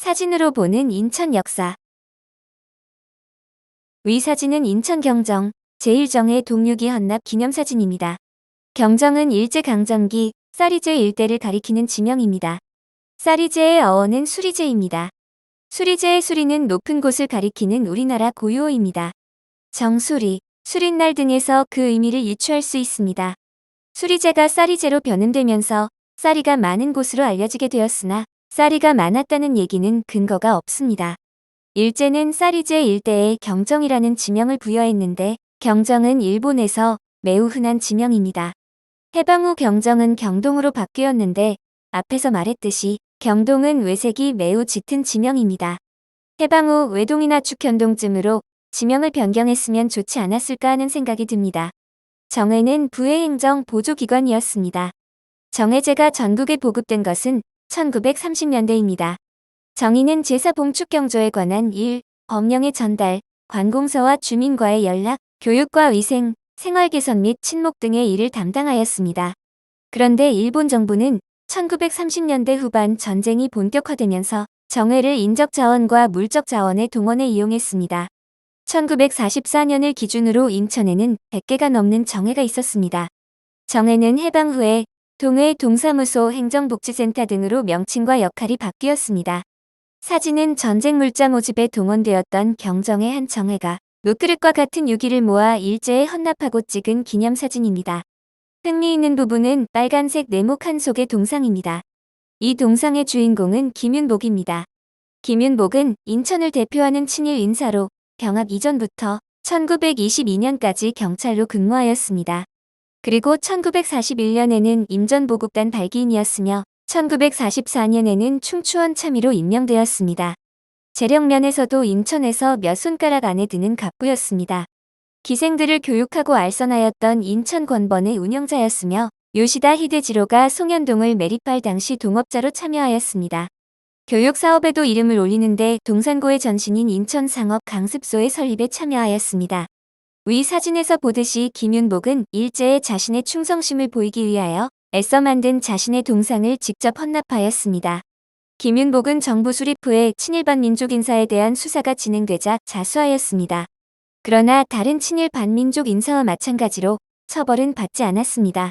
사진으로 보는 인천 역사. 위 사진은 인천 경정 제1정의 동육이 헌납 기념사진입니다. 경정은 일제강점기 쌀이제 일대를 가리키는 지명입니다. 쌀이제의 어원은 수리제입니다. 수리제의 수리는 높은 곳을 가리키는 우리나라 고유어입니다. 정수리, 수린날 등에서 그 의미를 유추할 수 있습니다. 수리제가 쌀이제로 변음되면서 쌀이가 많은 곳으로 알려지게 되었으나 쌀이가 많았다는 얘기는 근거가 없습니다. 일제는 쌀이제 일대에 경정이라는 지명을 부여했는데 경정은 일본에서 매우 흔한 지명입니다. 해방 후 경정은 경동으로 바뀌었는데 앞에서 말했듯이 경동은 외색이 매우 짙은 지명입니다. 해방 후 외동이나 축현동쯤으로 지명을 변경했으면 좋지 않았을까 하는 생각이 듭니다. 정회는 부의 행정 보조기관이었습니다. 정회제가 전국에 보급된 것은 1930년대입니다. 정의는 제사 봉축 경조에 관한 일, 법령의 전달, 관공서와 주민과의 연락, 교육과 위생, 생활 개선 및 친목 등의 일을 담당하였습니다. 그런데 일본 정부는 1930년대 후반 전쟁이 본격화되면서 정회를 인적 자원과 물적 자원의 동원에 이용했습니다. 1944년을 기준으로 인천에는 100개가 넘는 정회가 있었습니다. 정회는 해방 후에 동해 동사무소 행정복지센터 등으로 명칭과 역할이 바뀌었습니다. 사진은 전쟁 물자 모집에 동원되었던 경정의 한 정회가 물그릇과 같은 유기를 모아 일제에 헌납하고 찍은 기념사진입니다. 흥미 있는 부분은 빨간색 네모 칸 속의 동상입니다. 이 동상의 주인공은 김윤복입니다. 김윤복은 인천을 대표하는 친일 인사로 병합 이전부터 1922년까지 경찰로 근무하였습니다. 그리고 1941년에는 임전보국단 발기인이었으며 1944년에는 충추원 참의로 임명되었습니다. 재력면에서도 인천에서 몇 손가락 안에 드는 갑부였습니다. 기생들을 교육하고 알선하였던 인천 권번의 운영자였으며 요시다 히데지로가 송현동을 매립할 당시 동업자로 참여하였습니다. 교육 사업에도 이름을 올리는데 동산고의 전신인 인천상업 강습소의 설립에 참여하였습니다. 위 사진에서 보듯이 김윤복은 일제에 자신의 충성심을 보이기 위하여 애써 만든 자신의 동상을 직접 헌납하였습니다. 김윤복은 정부 수립 후에 친일반 민족 인사에 대한 수사가 진행되자 자수하였습니다. 그러나 다른 친일 반민족 인사와 마찬가지로 처벌은 받지 않았습니다.